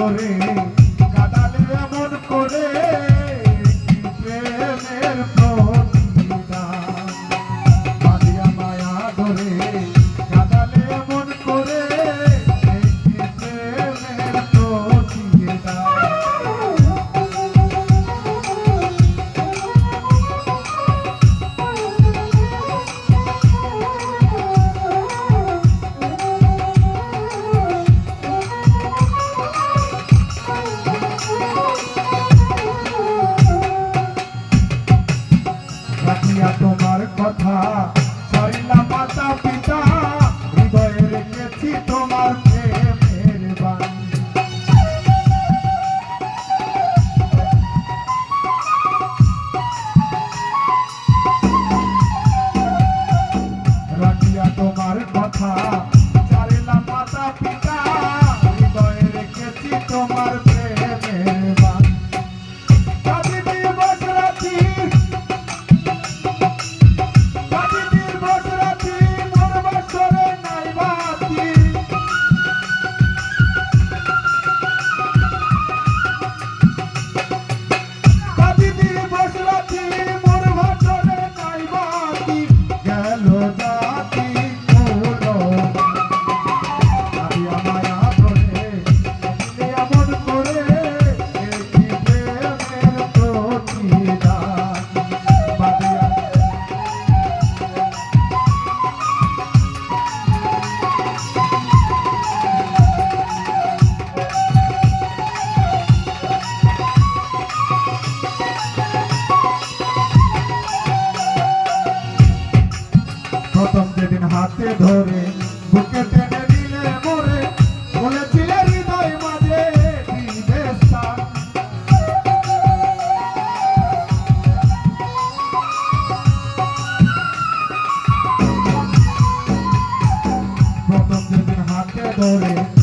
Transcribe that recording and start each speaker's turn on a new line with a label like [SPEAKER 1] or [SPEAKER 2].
[SPEAKER 1] করে সেদিন হাতে ধরে বুকে টেনে দিলে মোরে বলেছিলে হৃদয় মাঝে প্রথম যেদিন হাতে ধরে